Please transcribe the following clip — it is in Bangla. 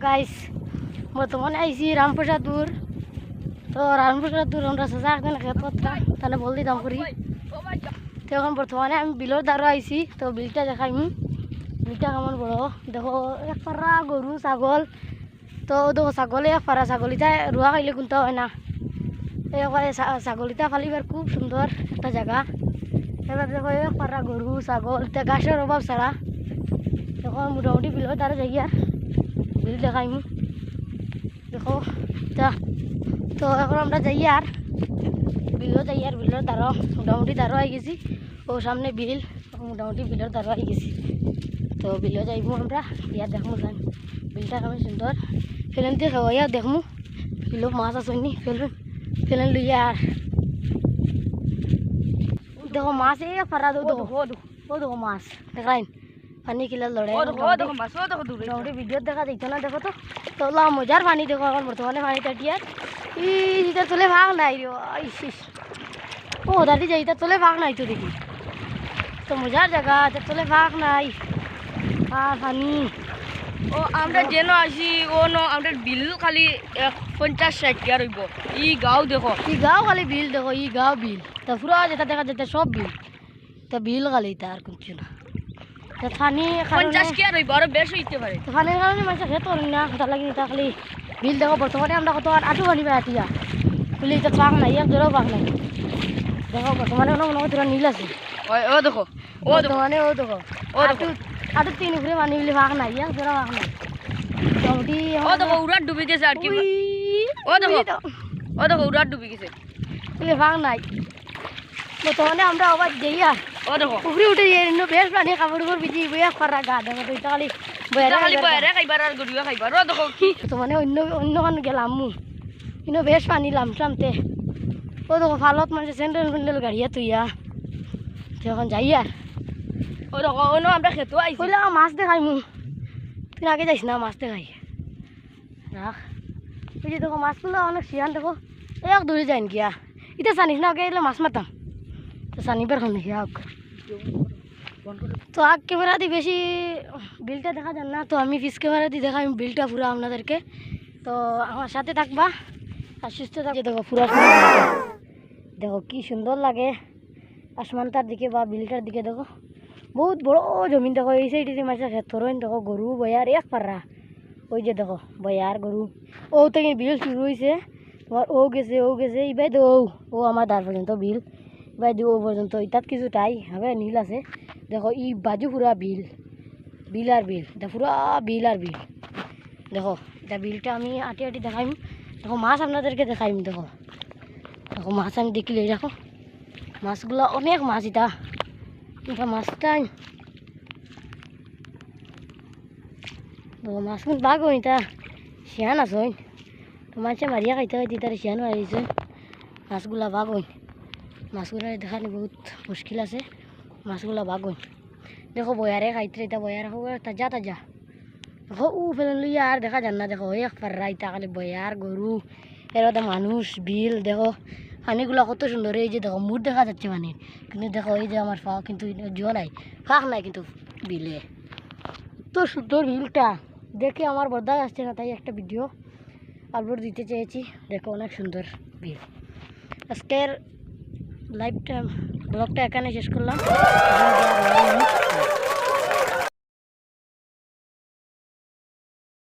গাইস বর্তমানে আইসি রামপ্রসাদপুর। তো রামপ্রসাদপুর আমরা সাজা একদিন খেতপত্রা তাহলে বল দিতাম করি। তো এখন বর্তমানে আমি বিলের দ্বারা আইসি তো বিলটা দেখাইম। বিলটা কেমন বড় দেখো, এক পারা গরু ছাগল। তো দেখো, ছাগলে এক পারা ছাগলিটা রোয়া খাইলে কোনটা হয় না? ছাগলিটা ফালিবার খুব সুন্দর একটা জায়গা এবার দেখো, এক পারা গরু ছাগল ঘাসের অভাব ছাড়া এখন মোটামুটি বিলের দ্বারা যাই আর বিল দেখাইম দেখো তা তো এখন আমরা যাই আর বিলও যাই আর বিলের দ্বারা মোটামুটি দ্বারা হয়ে গেছি। ও সামনে বিল মোটামুটি বিলের দ্বারা হয়ে গেছি। তো বিলও যাইব আমরা ইয়ার দেখমু যাই বিলটা কেমন সুন্দর ফেলেন দিয়ে খাওয়াইয়া দেখমু। বিলো মাছ আসেনি ফেলুন ফেলেন লইয়া আর দেখো মাছ এই ফারা দো দেখো ও দেখো মাছ দেখাইন পানি কিলা লড়ে মোটামুটি ভিডিও দেখা যাইতো না দেখো তো। তো লা মজার পানি দেখো এখন বর্তমানে পানি টাটিয়ার ই ইটা তোলে ভাগ নাই রে ইস ও দাদি যাই এটা তোলে ভাগ নাই তো দেখি। তো মজার জায়গা এটা তোলে ভাগ নাই। আর পানি। ও আমরা যেন আসি ও ন আমরা বিল খালি পঞ্চাশ ষাট টাকা রইব ই গাঁও দেখো। ই গাঁও খালি বিল দেখো ই গাঁও বিল। তা পুরো যেটা দেখা যেতে সব বিল। তা বিল খালি তা আর কিছু না। তা পানি পঞ্চাশ রইব আরও বেশ হইতে পারে? তো পানির কারণে মানুষ খেতে পারেন না তার লাগে এটা খালি বিল দেখো বর্তমানে আমরা কত আর আটু পাই আটিয়া বলি এটা পাক নাই এক জোরেও পাক নাই। দেখো বর্তমানে কোনো মনে হয় নীল আছে। ও দেখো ও দেখো। বর্তমানে ও দেখো। ও দেখো। আটু তিন উপরে পানি বলে পাক নাই এক জোড়া পাক নাই। মোটামুটি ও দেখো উড়ার ডুবি গেছে আর কি ও দেখো। ও দেখো উড়ার ডুবি গেছে। বলে পাক নাই। বর্তমানে আমরা আবার যাই আর ও দেখো পুকুরে উঠে যাই ইন্ন বেশ পানি কাপড় উপর বিজি বইয়া খরা গা দেখো খালি বয়ারে খালি বয়ারে খাইবার আর গড়িয়া খাইবার ও দেখো কি? তো মানে অন্য অন্য কান গেলাম মু কিন্তু বেশ পানি লামসামতে ও দেখো ফালত মানে স্যান্ডেল ফ্যান্ডেল গাড়িয়া তুইয়া। যখন যাই আর ও দেখো ন আমরা খেতো আইছি। কইলা মাছ দেখাই মু তুই আগে যাইস না মাছ দেখাই। রাখ ওই যে দেখো মাছগুলো অনেক শিয়ান দেখো। এক দূরে যাইন গিয়া এটা জানিস না এলে মাছ মাতাম। তো জানিবার খান হিয়াক তো আগ ক্যামেরা দিয়ে বেশি, বিলটা দেখা যান না, তো আমি পিস ক্যামেরা দিয়ে দেখাই বিলটা পুরো আপনাদেরকে। তো আমার সাথে থাকবা আর সুস্থ থাকবে দেখো, পুরো দেখো, কি সুন্দর লাগে। আসমানটার দিকে বা বিলটার দিকে দেখো। বহুত বড় জমিন দেখো, এই সাইডে মাছের ক্ষেত্র দেখো, গরু, বয়ার, এক পারা ওই যে দেখো, বয়ার, গরু। ও থেকে বিল শুরু হয়েছে তোমার ও গেছে ও গেছে ইবাই তো ও আমার দ্বার পর্যন্ত বিল। ইবাই দি ও পর্যন্ত ইতাত কিছু টাই হবে, নীল আছে। দেখো, ই বাজু পুরা বিল বিল আর বিল, এটা পুরা বিল আর বিল। দেখো এটা বিলটা আমি আটি আটি দেখাইম। দেখো, মাছ আপনাদেরকে দেখাইম, দেখো। দেখো, মাছ আমি দেখিলে দেখো। মাছগুলো অনেক মাছ এটা এটা মাছটা দেখো মাছ কিন্তু বাঘ হই এটা শিয়ান আছে হইন তো মাছে মারিয়া খাইতে খাইতে তার শিয়ান মারিছে মাছগুলা বাঘ হইন মাছগুলা দেখানি বহুত মুশকিল আছে। মাছগুলা হইন দেখো বয়ারে খাইতে এটা বয়ার হোক তাজা তাজা। দেখো উ লইয়া আর দেখা যান না দেখো এক একবার ইটা খালি বয়ার গরু এর মানুষ বিল, দেখো। পানিগুলো কত সুন্দর এই যে দেখো মুড দেখা যাচ্ছে মানে। কিন্তু দেখো, এই যে আমার ফা কিন্তু জোয়া নাই, ফাঁক নাই কিন্তু বিলে। তো সুন্দর বিলটা। দেখে আমার বরদায় আসছে না, তাই একটা ভিডিও আপলোড দিতে চেয়েছি। দেখো, অনেক সুন্দর বিল। আজকের লাইভটা ব্লগটা এখানে শেষ করলাম।